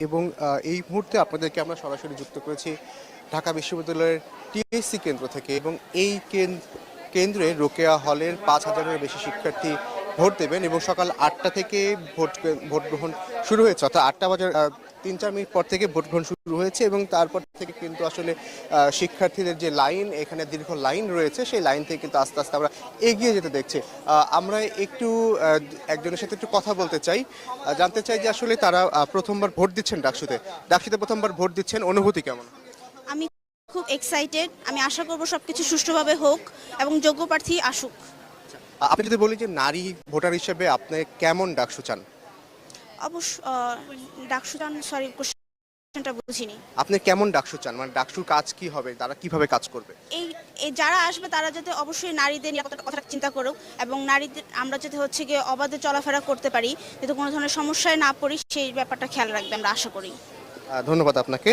এবং এই মুহূর্তে আপনাদেরকে আমরা সরাসরি যুক্ত করেছি ঢাকা বিশ্ববিদ্যালয়ের টিএসসি কেন্দ্র থেকে এবং এই কেন- কেন্দ্রে রোকেয়া হলের পাঁচ হাজারের বেশি শিক্ষার্থী ভোট দেবেন এবং সকাল আটটা থেকে ভোট ভোট গ্রহণ শুরু হয়েছে, অর্থাৎ আটটা বাজার তিন চার মিনিট পর থেকে ভোট গ্রহণ শুরু হয়েছে এবং তারপর থেকে কিন্তু আসলে শিক্ষার্থীদের যে লাইন এখানে দীর্ঘ লাইন রয়েছে সেই লাইন থেকে কিন্তু আস্তে আস্তে আমরা এগিয়ে যেতে দেখছি। আমরা একটু একজনের সাথে একটু কথা বলতে চাই। জানতে চাই যে আসলে তারা প্রথমবার ভোট দিচ্ছেন ডাকসুতে। ডাকসুতে প্রথমবার ভোট দিচ্ছেন অনুভূতি কেমন? আমি খুব এক্সাইটেড আমি আশা করব সবকিছু সুষ্ঠুভাবে হোক এবং যোগ্য প্রার্থী আসুক। আহ, আপনি যদি বলি যে নারী ভোটার হিসেবে আপনি কেমন ডাকসু চান? অবশ্য ডাকসুদান সরি কোশ্চেনটা বুঝিনি। আপনি কেমন ডাকসু চান? মানে ডাকসুর কাজ কি হবে? তারা কীভাবে কাজ করবে? এই এই যারা আসবে তারা যাতে অবশ্যই নারীদের নিরাপত্তার কথা চিন্তা করুক এবং নারীদের আমরা যাতে হচ্ছে গিয়ে অবাধে চলাফেরা করতে পারি যাতে কোনো ধরনের সমস্যায় না পড়ি সেই ব্যাপারটা খেয়াল রাখবে আমরা আশা করি। ধন্যবাদ আপনাকে।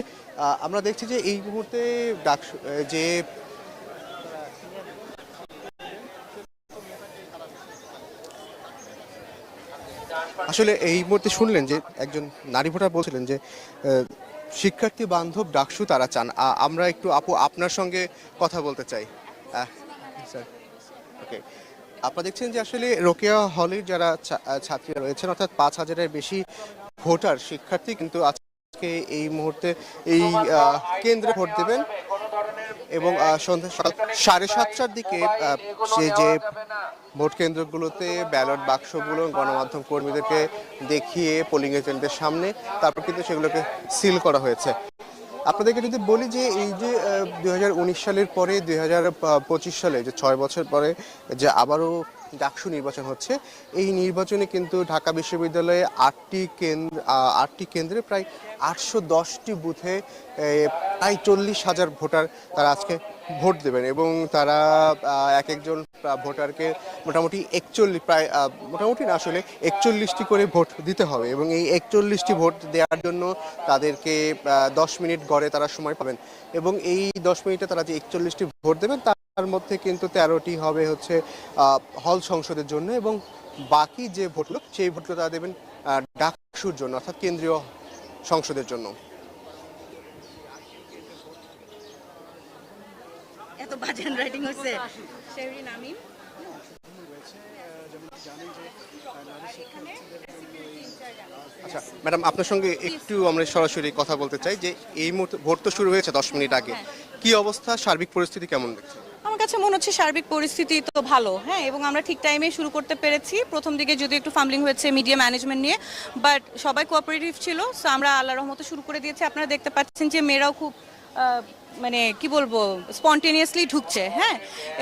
আমরা দেখছি যে এই মুহূর্তে ডাকসু যে আসলে এই মুহূর্তে শুনলেন যে একজন নারী ভোটার বলছিলেন যে শিক্ষার্থী বান্ধব ডাকসু তারা চান। আমরা একটু আপু আপনার সঙ্গে কথা বলতে চাই। স্যার ওকে আপনারা দেখছেন যে আসলে রোকেয়া হলের যারা ছাত্রীরা রয়েছেন, অর্থাৎ পাঁচ হাজারের বেশি ভোটার শিক্ষার্থী কিন্তু আজকে এই মুহূর্তে এই কেন্দ্রে ভোট দেবেন। এবং সন্ধ্যা সাড়ে সাতটার দিকে সে যে ভোট কেন্দ্রগুলোতে ব্যালট বাক্সগুলো গণমাধ্যম কর্মীদেরকে দেখিয়ে পোলিং এজেন্টদের সামনে, তারপর কিন্তু সেগুলোকে সিল করা হয়েছে। আপনাদেরকে যদি বলি যে এই যে দুই হাজার উনিশ সালের পরে, দুই হাজার পঁচিশ সালে, যে ছয় বছর পরে, যে আবারও ডাকসু নির্বাচন হচ্ছে। এই নির্বাচনে কিন্তু ঢাকা বিশ্ববিদ্যালয়ে আটটি কেন্দ্র আটটি কেন্দ্রে প্রায় আটশো দশটি বুথে প্রায় চল্লিশ হাজার ভোটার তারা আজকে ভোট দেবেন এবং তারা এক একজন ভোটারকে মোটামুটি একচল্লিশ, প্রায় মোটামুটি না আসলে একচল্লিশটি করে ভোট দিতে হবে এবং এই একচল্লিশটি ভোট দেওয়ার জন্য তাদেরকে দশ মিনিট গড়ে তারা সময় পাবেন এবং এই দশ মিনিটে তারা যে একচল্লিশটি ভোট দেবেন তার মধ্যে কিন্তু তেরোটি হবে হচ্ছে আহ, হল সংসদের জন্য এবং বাকি যে ভোটগুলো সেই ভোটগুলো তারা দেবেন ডাকসুর জন্য অর্থাৎ কেন্দ্রীয় সংসদের জন্য। এত বাজে রাইটিং হচ্ছে। শেরিন আমিন আচ্ছা ম্যাডাম আপনার সঙ্গে একটু আমরা সরাসরি কথা বলতে চাই যে এই মুহূর্তে ভোট তো শুরু হয়েছে দশ মিনিট আগে। কি অবস্থা? সার্বিক পরিস্থিতি কেমন দেখছেন? আমার কাছে মনে হচ্ছে সার্বিক পরিস্থিতি তো ভালো হ্যাঁ এবং আমরা ঠিক টাইমে শুরু করতে পেরেছি। প্রথম দিকে যদি একটু ফাম্বলিং হয়েছে মিডিয়া ম্যানেজমেন্ট নিয়ে বাট সবাই কোঅপারেটিভ ছিল সো আমরা আল্লাহ রহমতে শুরু করে দিয়েছি। আপনারা দেখতে পাচ্ছেন যে মেয়েরাও খুব মানে কি বলব স্পন্টেনিয়াসলি ঢুকছে হ্যাঁ?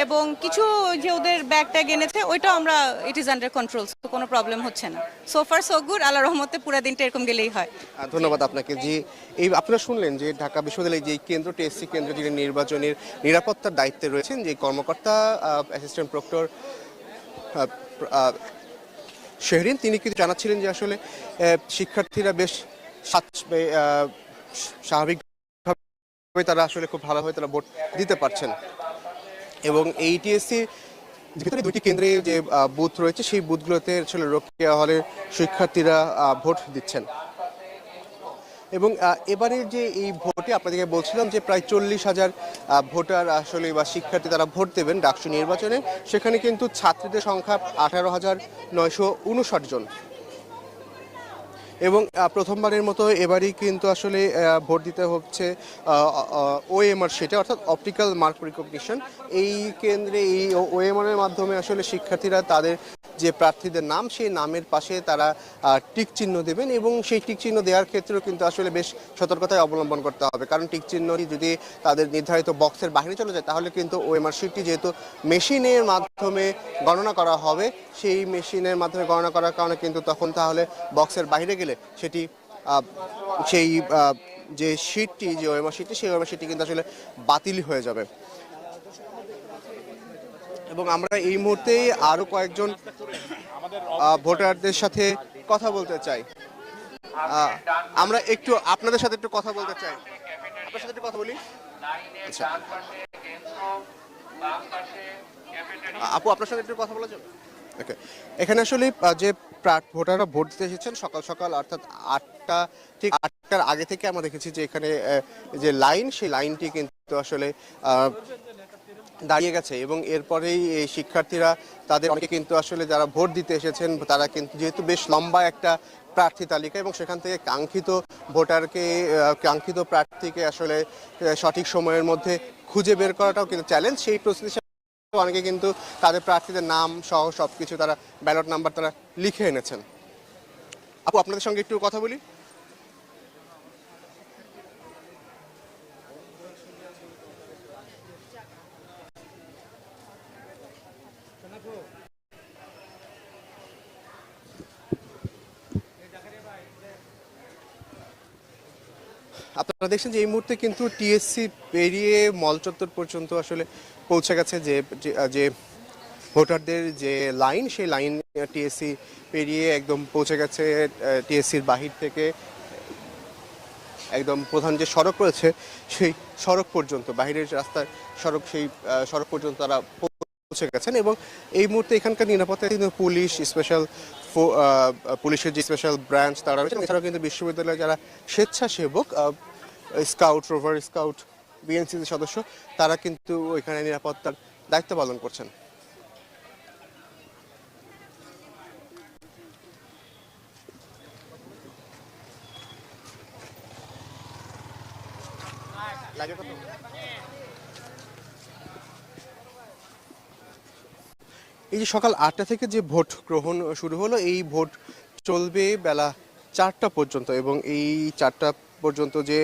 এবং কিছু যে ওদের ব্যাগ ট্যাগ এনেছে, ওইটাও আমরা ইট ইজ আন্ডার কন্ট্রোল কোনো প্রবলেম হচ্ছে না। সো ফার সো গুড আল্লাহ রহমতে পুরো দিনটা এরকম গেলেই হয়। ধন্যবাদ আপনাকে। যে এই আপনারা শুনলেন যে ঢাকা বিশ্ববিদ্যালয়ে যে কেন্দ্র, টিএসসি কেন্দ্র, যিনি নির্বাচনের নিরাপত্তার দায়িত্বে রয়েছেন, যে কর্মকর্তা অ্যাসিস্ট্যান্ট প্রক্টর শেহরিন, তিনি কিন্তু জানাচ্ছিলেন যে আসলে শিক্ষার্থীরা বেশ স্বাভাবিকভাবে তারা আসলে খুব ভালোভাবে তারা ভোট দিতে পারছেন। এবং এই টিএসসি ভিতরে দুটি কেন্দ্রে যে বুথ রয়েছে, সেই বুথগুলোতে আসলে রোকেয়া হলের শিক্ষার্থীরা ভোট দিচ্ছেন। এবং এবারে যে এই ভোটে আপনাদেরকে বলছিলাম যে, প্রায় চল্লিশ হাজার ভোটার আসলে বা শিক্ষার্থী তারা ভোট দেবেন ডাকসু নির্বাচনে। সেখানে কিন্তু ছাত্রীদের সংখ্যা আঠারো হাজার নয়শো উনষাট জন। এবং প্রথমবারের মতো এবারই কিন্তু আসলে ভোট দিতে হচ্ছে ওএমআর সেটা, অর্থাৎ অপটিক্যাল মার্ক রিকগনিশন এই কেন্দ্রে, এই ওএমআর এর মাধ্যমে আসলে শিক্ষার্থীরা তাদের যে প্রার্থীদের নাম, সেই নামের পাশে তারা টিক চিহ্ন দেবেন এবং সেই টিক চিহ্ন দেওয়ার ক্ষেত্রেও কিন্তু আসলে বেশ সতর্কতায় অবলম্বন করতে হবে। কারণ টিক চিহ্নটি যদি তাদের নির্ধারিত বক্সের বাইরে চলে যায়, তাহলে কিন্তু ওএমআর শিটটি যেহেতু মেশিনের মাধ্যমে গণনা করা হবে, সেই মেশিনের মাধ্যমে গণনা করার কারণে কিন্তু তখন তাহলে বক্সের বাইরে গেলে সেটি সেই যে শিটটি, যে ওএমআর শিটটি, সেই ওএমআর শিটটি কিন্তু আসলে বাতিল হয়ে যাবে। এবং আমরা এই মুহূর্তে আরও কয়েকজন ভোটারদের সাথে কথা বলতে চাই। আমরা একটু আপনাদের সাথে একটু কথা বলতে চাই। আপনার সাথে একটু কথা বলি। আচ্ছা। আপু, আপনার সাথে একটু কথা বলা যাবে? ওকে। এখানে আসলে যে ভোটাররা ভোট দিতে এসেছেন সকাল সকাল, অর্থাৎ আটটা ঠিক আটটার আগে থেকে আমরা দেখেছি যে এখানে যে লাইন, সেই লাইনটি কিন্তু আসলে দাঁড়িয়ে গেছে এবং এরপরেই এই শিক্ষার্থীরা তাদের অনেকে কিন্তু আসলে যারা ভোট দিতে এসেছেন, তারা কিন্তু যেহেতু বেশ লম্বা একটা প্রার্থী তালিকা এবং সেখান থেকে কাঙ্ক্ষিত ভোটারকে কাঙ্ক্ষিত প্রার্থীকে আসলে সঠিক সময়ের মধ্যে খুঁজে বের করাটাও কিন্তু চ্যালেঞ্জ। সেই প্রস্তুতি অনেকে কিন্তু তাদের প্রার্থীদের নাম সহ সব কিছু তারা ব্যালট নাম্বার তারা লিখে এনেছেন। আপু, আপনাদের সঙ্গে একটু কথা বলি। আপনারা দেখছেন যে এই মুহূর্তে কিন্তু টিএসসি পেরিয়ে মল চত্বর পর্যন্ত আসলে পৌঁছে গেছে যে, যে- ভোটারদের যে লাইন, সেই লাইন টিএসসি পেরিয়ে একদম পৌঁছে গেছে টিএসসির বাহির থেকে। একদম প্রধান যে সড়ক রয়েছে, সেই সড়ক পর্যন্ত, বাহিরের রাস্তার সড়ক, সেই সড়ক পর্যন্ত তারা পৌঁছে গেছেন এবং এই মুহূর্তে এখানকার নিরাপত্তা কিন্তু পুলিশ স্পেশাল পুলিশের যে স্পেশাল ব্রাঞ্চ তারা রয়েছে এছাড়াও কিন্তু বিশ্ববিদ্যালয়ের যারা স্বেচ্ছাসেবক স্কাউট রোভার স্কাউট বিএনসি সদস্য, তারা কিন্তু এখানে নিরাপত্তার দায়িত্ব পালন করছেন। এই যে সকাল আটটা থেকে যে ভোট গ্রহণ শুরু হলো, এই ভোট চলবে বেলা চারটা পর্যন্ত এবং এই চারটা পর্যন্ত যে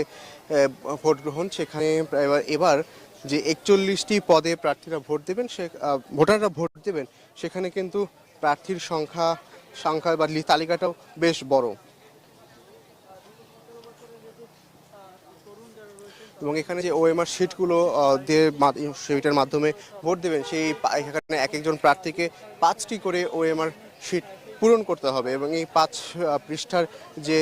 ভোট গ্রহণ সেখানে এবার এবার যে একচল্লিশটি পদে প্রার্থীরা ভোট দেবেন, সে ভোটাররা ভোট দেবেন, সেখানে কিন্তু প্রার্থীর সংখ্যা সংখ্যা বা তালিকাটাও বেশ বড়। এবং এখানে যে ওএমআর শিটগুলো দিয়ে সেইটার মাধ্যমে ভোট দেবেন, সেই এখানে এক একজন প্রার্থীকে পাঁচটি করে ওএমআর শিট পূরণ করতে হবে এবং এই পাঁচ পৃষ্ঠার যে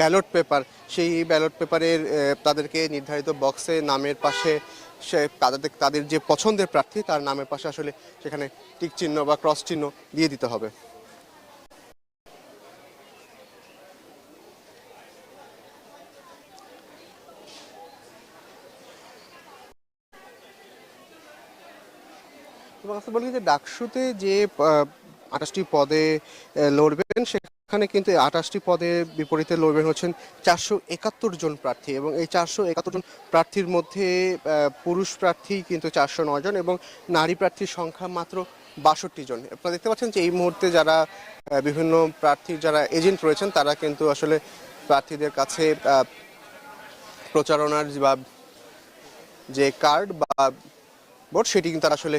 ব্যালট পেপার সেই ব্যালট পেপারের তাদেরকে নির্ধারিত বক্সে নামের পাশে সে, তাদের তাদের যে পছন্দের প্রার্থী, তার নামের পাশে আসলে সেখানে টিক চিহ্ন বা ক্রস চিহ্ন দিয়ে দিতে হবে। আপনি বলি যে ডাকসুতে যে আঠাশটি পদে লড়বেন, সেখানে কিন্তু আঠাশটি পদে বিপরীতে লড়বেন হচ্ছেন চারশো একাত্তর জন প্রার্থী এবং এই চারশো একাত্তর জন প্রার্থীর মধ্যে পুরুষ প্রার্থী কিন্তু চারশো নয় জন এবং নারী প্রার্থীর সংখ্যা মাত্র বাষট্টি জন। আপনারা দেখতে পাচ্ছেন যে এই মুহূর্তে যারা বিভিন্ন প্রার্থীর যারা এজেন্ট রয়েছেন, তারা কিন্তু আসলে প্রার্থীদের কাছে প্রচারণার বা যে কার্ড বা ভোট, সেটি কিন্তু তারা আসলে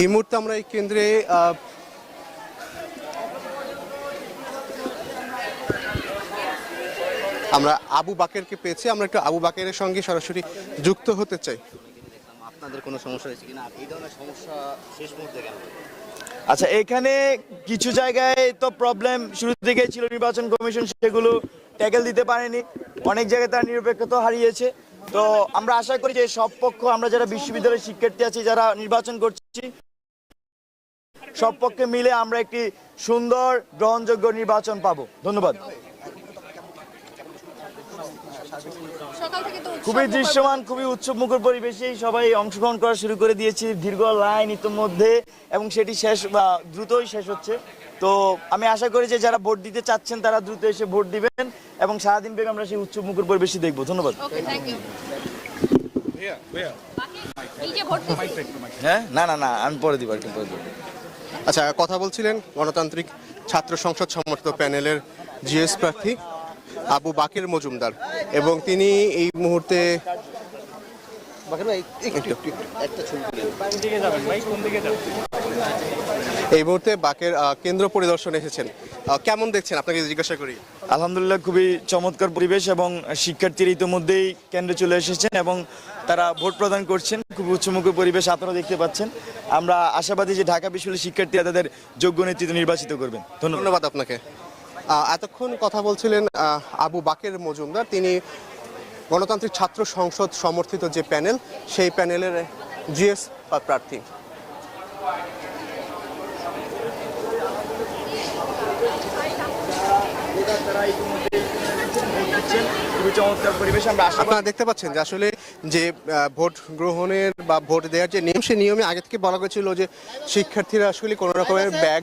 এই মুহূর্তে আমরা এই কেন্দ্রে আমরা আবু বাকেরকে পেয়েছি। আমরা একটু আবু বাকেরের সঙ্গে সরাসরি যুক্ত হতে চাই। আপনাদের কোনো সমস্যা হয়েছে কিনা? এই ধরনের সমস্যা শেষ মুহূর্তে কেন? আচ্ছা এখানে কিছু জায়গায় তো প্রবলেম শুরু থেকেই ছিল নির্বাচন কমিশন সেগুলো ট্যাকেল দিতে পারেনি। অনেক জায়গায় তার নিরপেক্ষতা হারিয়েছে। তো আমরা আশা করি যে সব পক্ষ আমরা যারা বিশ্ববিদ্যালয়ের শিক্ষার্থী আছি যারা নির্বাচন করছি সব পক্ষে মিলে আমরা একটি সুন্দর গ্রহণযোগ্য নির্বাচন পাবো। ধন্যবাদ। খুবই দৃশ্যমান খুবই উৎসব মুখর পরিবেশেই সবাই অংশগ্রহণ করা শুরু করে দিয়েছি। দীর্ঘ লাইন ইতিমধ্যে এবং সেটি শেষ বা দ্রুতই শেষ হচ্ছে। তো আমি আশা করি যে যারা ভোট দিতে চাচ্ছেন তারা দ্রুত এসে ভোট দিবেন এবং সারাদিন বেগ আমরা সেই উৎসব মুখর পরিবেশই দেখব। ধন্যবাদ। হ্যাঁ? না না না আমি পরে দিব আর কি পরে দিব। আচ্ছা কথা বলছিলেন গণতান্ত্রিক ছাত্র সংসদ সমর্থিত প্যানেলের জিএস প্রার্থী আবু বাকের মজুমদার এবং তিনি এই মুহূর্তে বাকের ভাই একটু ছবি। এই মুহূর্তে বাকের কেন্দ্র পরিদর্শনে এসেছেন। কেমন দেখছেন? আপনাকে জিজ্ঞাসা করি। আলহামদুলিল্লাহ খুবই চমৎকার পরিবেশ এবং শিক্ষার্থীরা ইতিমধ্যেই কেন্দ্রে চলে এসেছেন এবং তারা ভোট প্রদান করছেন। খুব উচ্চমুখী পরিবেশ আপনারা দেখতে পাচ্ছেন। আমরা আশাবাদী যে ঢাকা বিশ্ববিদ্যালয়ের শিক্ষার্থীরা তাদের যোগ্য নেতৃত্ব নির্বাচিত করবেন। ধন্যবাদ। ধন্যবাদ আপনাকে। এতক্ষণ কথা বলছিলেন আবু বাকের মজুমদার। তিনি গণতান্ত্রিক ছাত্র সংসদ সমর্থিত যে প্যানেল সেই প্যানেলের জিএস প্রার্থী। আপনারা দেখতে পাচ্ছেন যে আসলে যে ভোট গ্রহণের বা ভোট দেওয়ার যে নিয়ম, সেই নিয়মে আগে থেকে বলা হয়েছিল যে শিক্ষার্থীরা আসলে কোনো রকমের ব্যাগ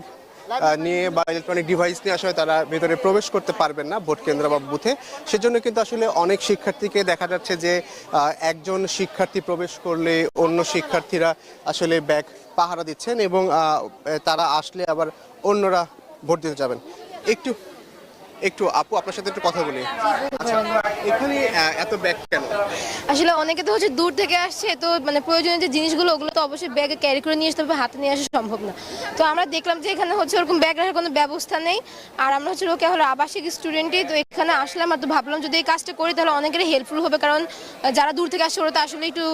নিয়ে বা ইলেকট্রনিক ডিভাইস নিয়ে আসলে তারা ভেতরে প্রবেশ করতে পারবেন না ভোট কেন্দ্র বা বুথে সেজন্য কিন্তু আসলে অনেক শিক্ষার্থীকে দেখা যাচ্ছে যে একজন শিক্ষার্থী প্রবেশ করলে অন্য শিক্ষার্থীরা আসলে ব্যাগ পাহারা দিচ্ছেন এবং তারা আসলে আবার অন্যরা ভোট দিতে যাবেন। একটু একটু আপু, আপনার সাথে একটু কথা বলি। আচ্ছা এখানে এত ব্যাগ কেন? আসলে অনেকে তো হচ্ছে দূর থেকে আসছে, তো মানে প্রয়োজনীয় যে জিনিসগুলো, ওগুলো তো অবশ্যই ব্যাগে ক্যারি করে নিয়ে আসতে হবে, হাতে নিয়ে আসা সম্ভব না। তো আমরা দেখলাম যে এখানে হচ্ছে ওরকম ব্যাগ রাখার কোনো ব্যবস্থা নেই। আর আমরা হচ্ছে ওকে হলো আবাসিক স্টুডেন্টই তো এখানে আসলাম, আর তো ভাবলাম যদি এই কাজটা করি, তাহলে অনেকেরই হেল্পফুল হবে, কারণ যারা দূর থেকে আসছে, ওরা তো আসলে একটু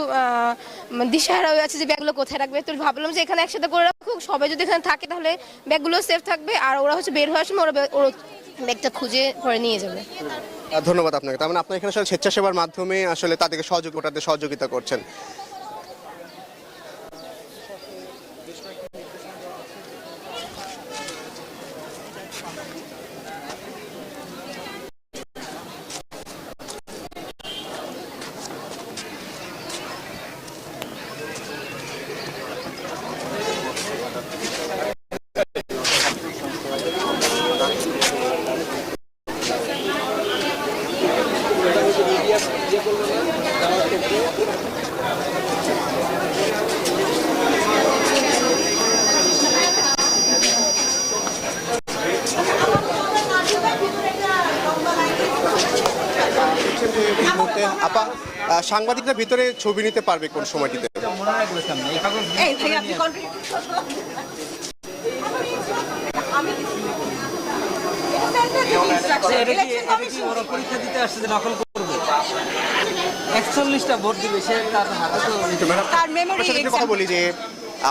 দিশাহারা হয়ে আছে যে ব্যাগগুলো কোথায় রাখবে। তো ভাবলাম যে এখানে একসাথে করে রাখুক, সবাই যদি এখানে থাকে, তাহলে ব্যাগগুলো সেফ থাকবে, আর ওরা হচ্ছে বের হওয়ার সময় ওরা ওরা ব্যাগটা খুঁজে পরে নিয়ে যাবে। ধন্যবাদ আপনাকে। তার মানে আপনার এখানে আসলে স্বেচ্ছাসেবার মাধ্যমে আসলে তাদেরকে সহযোগ ওটাতে সহযোগিতা করছেন এই মুহূর্তে আপা আহ, সাংবাদিকরা ভিতরে ছবি নিতে পারবে কোন সময়টিতে? ওরা পরীক্ষা দিতে আসছে যে নকল করবে? একচল্লিশটা ভোট দিবে সে তার হাতে তো তার মেমোরি কথা বলি যে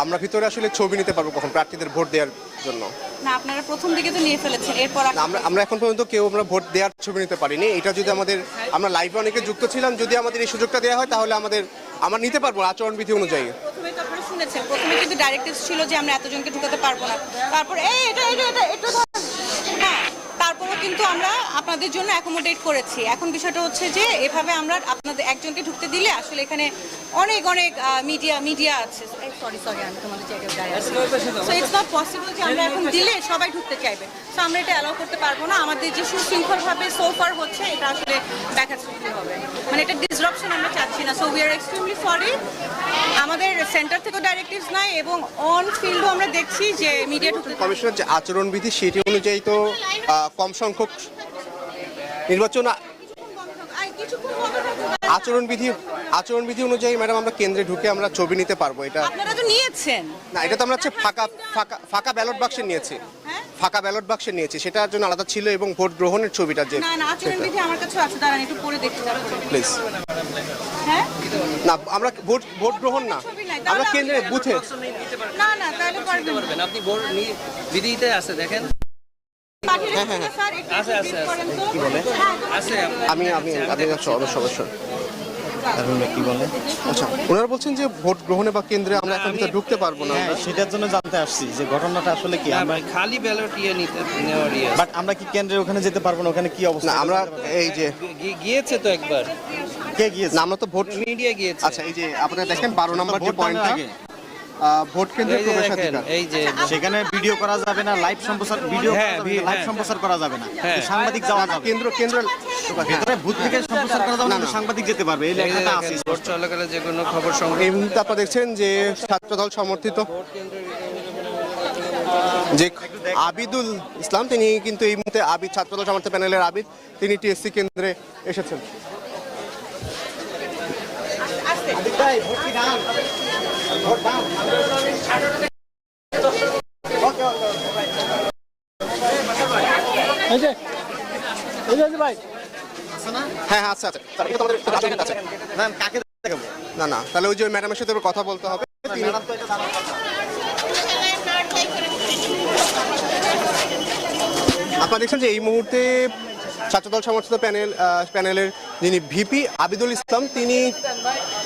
আমরা ভিতরে আসলে ছবি নিতে পারব কখন প্রার্থীদের ভোট দেওয়ার জন্য। না আপনারা প্রথম দিকে তো নিয়ে ফেলেছেন এরপর আমরা আমরা এখন পর্যন্ত কেউ আমরা ভোট দেওয়ার ছবি নিতে পারিনি। এটা যদি আমাদের আমরা লাইভে অনেকে যুক্ত ছিলাম যদি আমাদের এই সুযোগটা দেওয়া হয় তাহলে আমাদের আমরা নিতে পারব আচরণবিধি অনুযায়ী। প্রথমে তো আপনারা শুনেছেন প্রথমে কিন্তু ডাইরেক্টিভ ছিল যে আমরা এতজনকে ঢুকাতে পারব না। তারপর এই এটা এটা এটা একটু হ্যাঁ তারপরও কিন্তু আমরা আপনাদের জন্য অ্যাকোমোডেট করেছি। এখন বিষয়টা হচ্ছে যে এভাবে আমরা আপনাদের একজনকে ঢুকতে দিলে আসলে এখানে অনেক অনেক মিডিয়া মিডিয়া আছে। সরি সরি আমি তোমাদের জায়গায় দাঁড়িয়ে সো ইটস নট পসিবল যে আমরা এখন দিলে সবাই ঢুকতে চাইবে। সো আমরা এটা অ্যালাউ করতে পারব না। আমাদের যে সুশৃঙ্খলভাবে সোফার হচ্ছে এটা আসলে ব্যাঘাত সৃষ্টি হবে। মানে এটা ডিসরাপশন আমরা চাচ্ছি না। So we are extremely sorry আমাদের সেন্টার থেকেও ডাইরেক্টিভস নাই এবং অন ফিল্ডও আমরা দেখছি যে মিডিয়া ঢুকতে কমিশনের যে আচরণবিধি সেটি অনুযায়ী তো আহ, কম সংখ্যক নির্বাচন আচরণবিধি আচরণবিধি অনুযায়ী ম্যাডাম আমরা কেন্দ্রে ঢুকে আমরা ছবি নিতে পারব। এটা আপনারা তো নিয়েছেন। না এটা তো আমরা হচ্ছে ফাঁকা ফাঁকা ফাঁকা ব্যালট বাক্সে নিয়েছি। হ্যাঁ? ফাঁকা ব্যালট বাক্সে নিয়েছি। সেটার জন্য আলাদা ছিল এবং ভোট গ্রহণের ছবিটা যে আমার কাছে আছে। দাঁড়ান একটু পরে দেখতে প্লিজ। হ্যাঁ? না আমরা ভোট ভোট গ্রহণ না। আমরা কেন্দ্রে বুথে। না না তাহলে পারবেন পারবেন। আপনি ভোট নিয়ে বিধিতে আছে দেখেন। আমি আমি আমি অবশ্য অবশ্য। অবশ্যই কি বলে? আচ্ছা ওনারা বলছেন যে ভোট গ্রহণে বা কেন্দ্রে আমরা এখন ভিতরে ঢুকতে পারব না। হ্যাঁ সেটার জন্য জানতে আসছি যে ঘটনাটা আসলে কি? আমরা খালি ব্যালট ইয়ে নিতে ইয়ে। বাট আমরা কি কেন্দ্রে ওখানে যেতে পারব না? ওখানে কি অবস্থা? আমরা এই যে গিয়েছে তো একবার। কে গিয়েছে আমরা তো ভোট মিডিয়া গিয়েছে। আচ্ছা এই যে আপনারা দেখেন বারো নম্বর যে পয়েন্টটা আগে। ভোট কেন্দ্রের এই প্রবেশাধিকার এই যে সেখানে ভিডিও করা যাবে না লাইভ সম্প্রচার ভিডিও হ্যাঁ, লাইভ হ্যাঁ। সম্প্রচার করা যাবে না। হ্যাঁ। সাংবাদিক যাওয়া যাবে কেন্দ্র কেন্দ্র ভেতরে ভূত থেকে সম্প্রচার করা যাবে না না, কিন্তু না। সাংবাদিক যেতে পারবে এই এই লেখাটা আছে। ভোট চলাকালে যে কোনো খবর সংগ্রহ এই মুহূর্তে আপনারা দেখছেন যে ছাত্রদল সমর্থিত। যে আবিদুল ইসলাম তিনি কিন্তু এই মুহূর্তে আবিদ ছাত্রদল সমর্থিত প্যানেলের আবিদ। তিনি টিএসসি কেন্দ্রে এসেছেন। হ্যাঁ হ্যাঁ আচ্ছা আচ্ছা এটা আছে। না কাকে দেখাবো? না না তাহলে ওই যে ম্যাডামের সাথে কথা বলতে হবে। তিনি- ম্যাডাম তো এটা আপনারা দেখছেন যে এই মুহূর্তে ছাত্রদল সমর্থিত প্যানেল প্যানেলের যিনি ভিপি আবিদুল ইসলাম, তিনি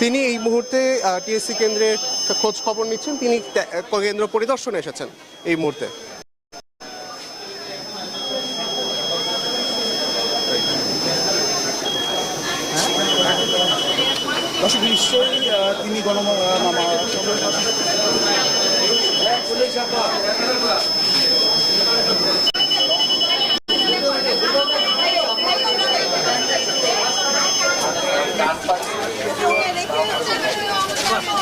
তিনি এই মুহূর্তে টিএসসি কেন্দ্রের খোঁজ খবর নিচ্ছেন। তিনি কেন্দ্র পরিদর্শনে এসেছেন এই মুহূর্তে। দর্শক, নিশ্চয়ই তিনি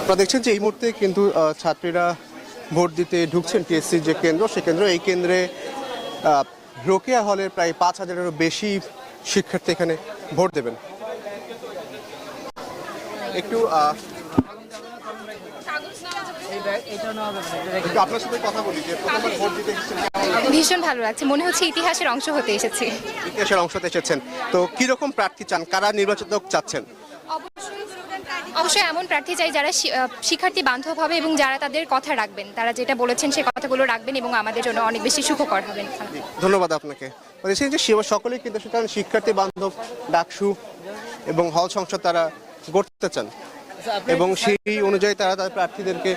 আপনারা দেখছেন যে এই মুহূর্তে কিন্তু ছাত্রীরা ভোট দিতে ঢুকছেন টিএসসি যে কেন্দ্র সে কেন্দ্র। এই কেন্দ্রে রোকেয়া হলের প্রায় পাঁচ হাজারেরও বেশি শিক্ষার্থী এখানে ভোট দেবেন। একটু আপনার সাথে কথা বলি যে প্রথমবার ভোট দিতে এসেছেন। কেমন লাগছে? ভীষণ ভালো লাগছে। মনে হচ্ছে ইতিহাসের অংশ হতে এসেছি। ইতিহাসের অংশতে এসেছেন। তো কীরকম প্রার্থী চান? কারা নির্বাচিত চাচ্ছেন? অবশ্যই এমন প্রার্থী চাই যারা শিক্ষার্থী বান্ধব হবে এবং যারা তাদের কথা রাখবেন। তারা যেটা বলেছেন সেই কথাগুলো রাখবেন এবং আমাদের জন্য অনেক বেশি সুখকর হবেন। ধন্যবাদ আপনাকে। বলেছেন যে সেবা সকলেই কিন্তু শিক্ষার্থী বান্ধব ডাকসু এবং হল সংসদ তারা গড়তে চান। এবং সেই অনুযায়ী তারা তাদের প্রার্থীদেরকে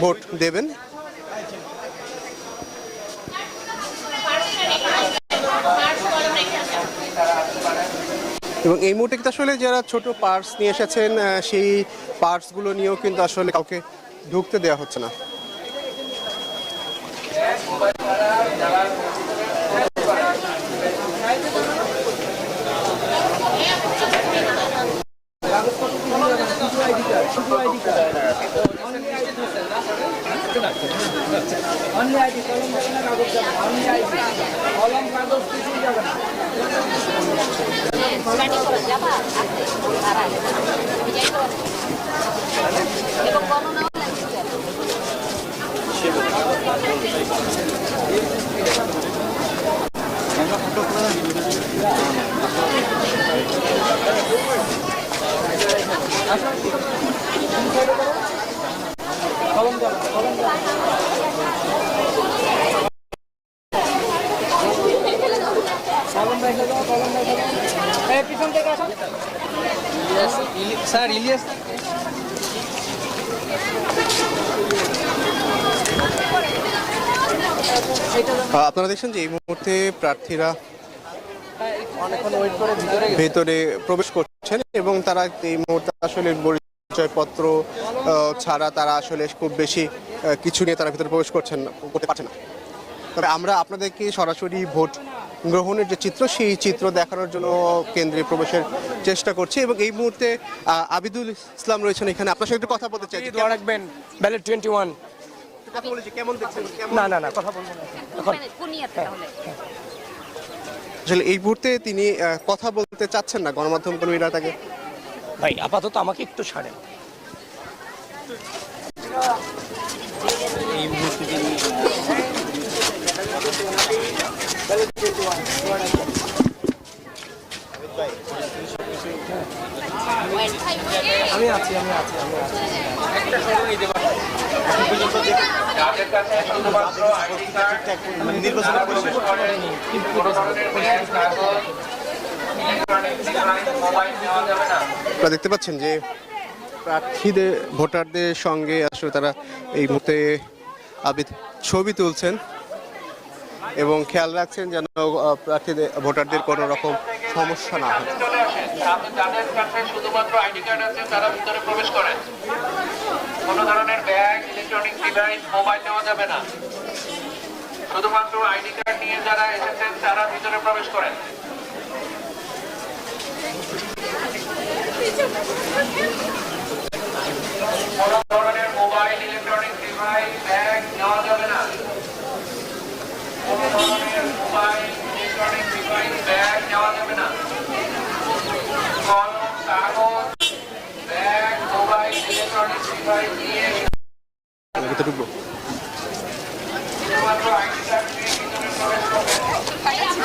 ভোট দেবেন। এবং এই মুহূর্তে কিন্তু আসলে যারা ছোট পার্স নিয়ে এসেছেন সেই পার্সগুলো নিয়েও কিন্তু আসলে কাউকে ঢুকতে দেওয়া হচ্ছে না। স্যার ইলিয়াস। আপনারা দেখছেন যে এই মুহূর্তে প্রার্থীরা ভেতরে প্রবেশ করছেন এবং তারা এই মুহূর্তে আসলে পরিচয়পত্র ছাড়া তারা আসলে খুব বেশি কিছু নিয়ে তারা ভেতরে প্রবেশ করছেন করতে পারছে না। তবে আমরা আপনাদেরকে সরাসরি ভোট গ্রহণের যে চিত্র সেই চিত্র দেখানোর জন্য কেন্দ্রে প্রবেশের চেষ্টা করছি এবং এই মুহূর্তে আবিদুল ইসলাম রয়েছেন এখানে। আপনার সাথে একটু কথা বলতে চাই যে কেমন- রাখবেন। ব্যালেট টোয়েন্টি ওয়ান কথা বলেছি কেমন দেখছেন? না না না কথা বলব না। কুনিয়াতে তাহলে আসলে এই মুহূর্তে তিনি কথা বলতে চাচ্ছেন না গণমাধ্যম কর্মীরা তাকে। ভাই আপাতত আমাকে একটু ছাড়েন। আমি আছি আমি আছি আমি আছি আপনারা দেখতে পাচ্ছেন যে প্রার্থীদের, ভোটারদের সঙ্গে আসলে তারা এই মুহূর্তে আবিদ ছবি তুলছেন। এবং খেয়াল রাখছেন যেন প্রার্থীদের, ভোটারদের কোনো রকম সমস্যা না হয়। যাদের শুধুমাত্র আইডি কার্ড আছে, তারা ভিতরে প্রবেশ করেন। কোনো ধরনের ব্যাগ ইলেকট্রনিক ডিভাইস মোবাইল নেওয়া যাবে না। শুধুমাত্র আইডি কার্ড নিয়ে যারা এসেছেন, তারা ভিতরে প্রবেশ করেন। কোনো ধরনের মোবাইল ইলেকট্রনিক ডিভাইস ব্যাগ নেওয়া যাবে না। ঢুকবো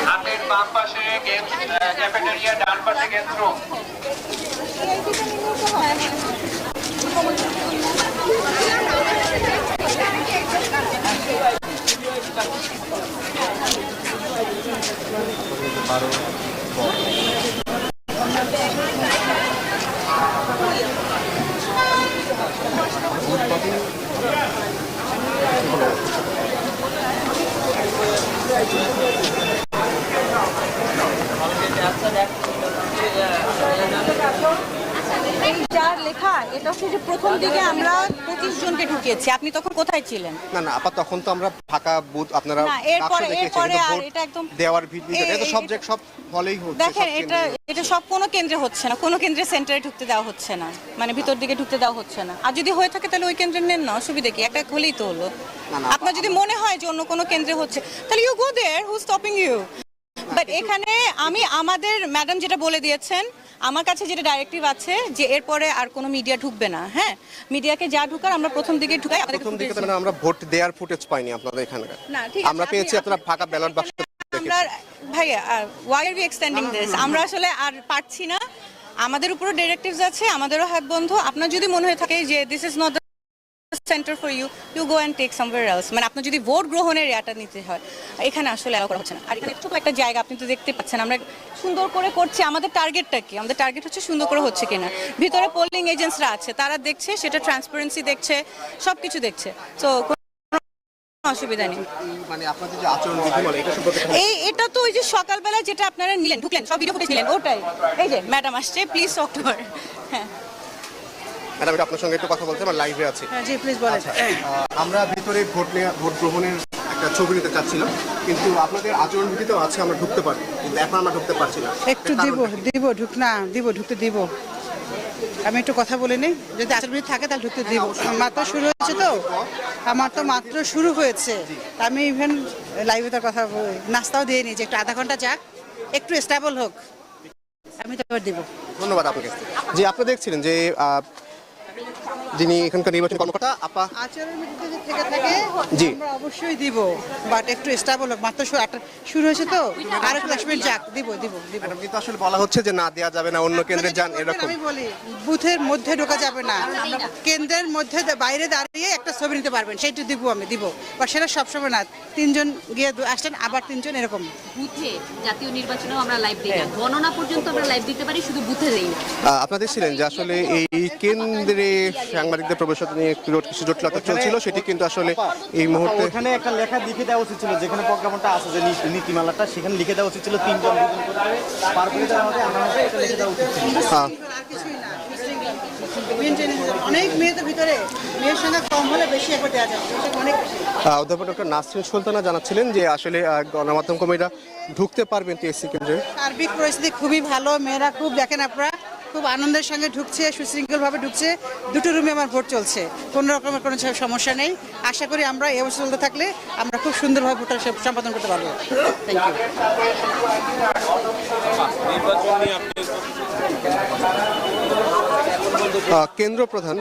হাতের বাম পাশে ক্যাফেটেরিয়া ডান পাশে গেমস রুম এই লেখা এটা হচ্ছে যে প্রথম দিকে আমরা পঁচিশ জনকে ঢুকিয়েছি। আপনি তখন কোথায় ছিলেন? না না আপা তখন তো আমরা ফাঁকা বুথ আপনারা এরপরে- এরপরে আর এটা একদম- দেওয়ার ভিড় ভিতরে এটা সব জায়গায় সব হলেই হচ্ছে দেখেন এটা এটা সব কোনো কেন্দ্রে হচ্ছে না কোনো কেন্দ্রে সেন্টারে ঢুকতে দেওয়া হচ্ছে না মানে ভিতর দিকে ঢুকতে দেওয়া হচ্ছে না। আর যদি হয়ে থাকে তাহলে ওই কেন্দ্রে নেন না অসুবিধা কি? একটা হলেই তো হলো। আপনার যদি মনে হয় যে অন্য কোনো কেন্দ্রে হচ্ছে তাহলে you go there who stopping you but এখানে আমি আমাদের ম্যাডাম যেটা বলে দিয়েছেন আমার কাছে যেটা ডাইরেক্টিভ আছে যে এরপরে আর কোনো মিডিয়া ঢুকবে না হ্যাঁ? মিডিয়াকে যা ঢুকার আমরা প্রথম দিকে ঢুকাই আমাদের প্রথম দিকে মানে আমরা ভোট দেওয়ার ফুটেজ পাইনি আপনাদের এখানে। না, ঠিক আছে, আমরা পেয়েছি আপনারা ফাঁকা ব্যালট বাক্স আমরা ভাইয়া why are we extending this আমরা আসলে আর পারছি না। আমাদের উপরও ডিরেক্টিভস আছে আমাদেরও হাত বন্ধ। আপনার যদি মনে হয়ে থাকে যে this is not centre for you you go and take somewhere else মানে আপনার যদি ভোট গ্রহণের ইয়াটা নিতে হয় এখানে আসলে অ্যালাউ করা হচ্ছে না। আর এখানে ছোট একটা জায়গা আপনি তো দেখতে পাচ্ছেন আমরা সুন্দর করে করছি আমাদের টার্গেটটা কি? আমাদের টার্গেট হচ্ছে সুন্দর করে হচ্ছে কিনা। ভিতরে পোলিং এজেন্টসরা আছে তারা দেখছে সেটা ট্রান্সপারেন্সি দেখছে সব কিছু দেখছে। তো কোনো অসুবিধা নেই। মানে এই এটা তো ওই যে সকালবেলা যেটা আপনারা নিলেন ঢুকলেন সব ভিডিও ফুটেজ নিলেন ওটাই। এই যে ম্যাডাম আসছে প্লিজ হার হ্যাঁ। ম্যাডাম এটা আপনার সঙ্গে একটু কথা বলতে আমার লাইভে আছে। জি প্লিজ বলেন। আমরা ভিতরে ভোট নেওয়া ভোট গ্রহণের একটা ছবি নিতে চাচ্ছিলাম কিন্তু আপনাদের আচরণ বিধিতেও আছে আমরা ঢুকতে পারি কিন্তু এখন আমরা ঢুকতে পারছি না। একটু দিব দিব ঢুক না দিব ঢুকতে দিব। আমি একটু কথা বলে নিই যদি আচার বিধি থাকে তাহলে ঢুকতে দিব। মাত্র শুরু হয়েছে তো। আমার তো মাত্র শুরু হয়েছে। আমি ইভেন লাইভে তার কথা নাস্তাও দিয়ে যে একটু আধা ঘণ্টা যাক একটু স্টেবল হোক। আমি তো দিব। ধন্যবাদ আপনাকে। জি আপনি দেখছিলেন যে যিনি এখানকার নির্বাচন কর্মকর্তা আপা। আচরণ যদি থেকে থাকে জি। আমরা অবশ্যই দিব। বাট একটু স্টেবল হোক মাত্র শুরু হয়েছে তো? আর একটু দশ মিনিট যাক দিব দিব দিব। কিন্তু আসলে বলা হচ্ছে যে না দেওয়া যাবে না অন্য কেন্দ্রে যান এরকম। আমি বলি বুথের মধ্যে ঢোকা যাবে না। কেন্দ্রের মধ্যে বাইরে দাঁড়িয়ে একটা ছবি নিতে পারবেন সেইটা দিব আমি দিব। বা সেটা সবসময় না তিনজন গিয়ে আসলেন আবার তিনজন এরকম। বুথে জাতীয় নির্বাচনেও আমরা লাইভ দিই না গণনা পর্যন্ত আমরা লাইভ দিতে পারি শুধু বুথে দেই না আহ, আপনারা দেখছিলেন যে আসলে এই কেন্দ্রে সাংবাদিকদের প্রবেশ নিয়ে কিছু জটিলতা চলছিল সেটি কিন্তু আসলে এই মুহূর্তে ওখানে একটা লেখা লিখে দেওয়া উচিত ছিল যেখানে প্রজ্ঞাপনটা আছে যে নীতিমালাটা সেখানে লিখে দেওয়া উচিত ছিল তিনজন পার করে দেওয়া হবে লিখে দেওয়া উচিত ছিল। অনেক বেশি আহ, অধ্যাপক ডক্টর নাসরিন সুলতানা জানাচ্ছিলেন যে আসলে গণমাধ্যম কর্মীরা ঢুকতে পারবেন টিএসসি কেন্দ্রে। সার্বিক পরিস্থিতি খুবই ভালো মেয়েরা খুব দেখেন আপনারা। খুব আনন্দের সঙ্গে ঢুকছে, সুশৃঙ্খলভাবে ঢুকছে। দুটো রুমে আমার ভোট চলছে। কোনো রকমের কোনো সমস্যা নেই। আশা করি আমরা অবস্থা চলতে থাকলে আমরা খুব সুন্দরভাবে ভোটটা সম্পাদন করতে পারব। থ্যাংক ইউ কেন্দ্র প্রধান,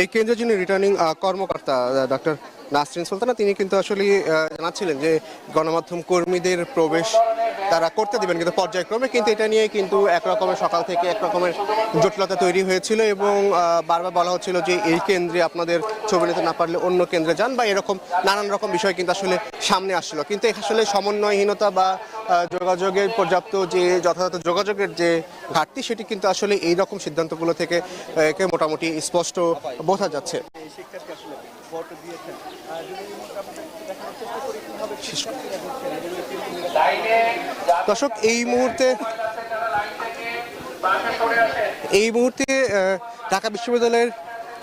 এই কেন্দ্রের যিনি রিটার্নিং কর্মকর্তা ডক্টর নাসরিন সুলতানা, তিনি কিন্তু আসলে জানাচ্ছিলেন যে গণমাধ্যম কর্মীদের প্রবেশ তারা করতে দেবেন কিন্তু পর্যায়ক্রমে কিন্তু এটা নিয়ে কিন্তু একরকমের সকাল থেকে একরকমের জটিলতা তৈরি হয়েছিল এবং বারবার বলা হচ্ছিল যে এই কেন্দ্রে আপনাদের ছবি নিতে না পারলে অন্য কেন্দ্রে যান বা এরকম নানান রকম বিষয় কিন্তু আসলে সামনে আসছিল কিন্তু আসলে সমন্বয়হীনতা বা যোগাযোগের পর্যাপ্ত যে যথাযথ যোগাযোগের যে ঘাটতি সেটি কিন্তু আসলে এই রকম সিদ্ধান্তগুলো থেকে মোটামুটি স্পষ্ট বোঝা যাচ্ছে। দর্শক এই মুহূর্তে সরে এই মুহূর্তে ঢাকা বিশ্ববিদ্যালয়ের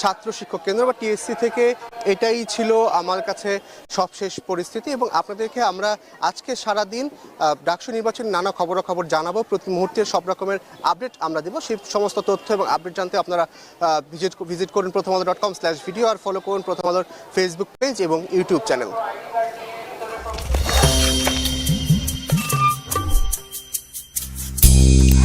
ছাত্র শিক্ষক কেন্দ্র বা টিএসসি থেকে এটাই ছিল আমার কাছে সবশেষ পরিস্থিতি এবং আপনাদেরকে আমরা আজকে সারাদিন আহ, ডাকসু নির্বাচনের নানা খবরাখবর জানাব। প্রতি মুহূর্তের সব রকমের আপডেট আমরা দেবো। সেই সমস্ত তথ্য এবং আপডেট জানতে আপনারা ভিজিট ভিজিট করুন Prothom Alo dot com slash video আর ফলো করুন প্রথম আলোর ফেসবুক পেজ এবং ইউটিউব চ্যানেল Mm-hmm.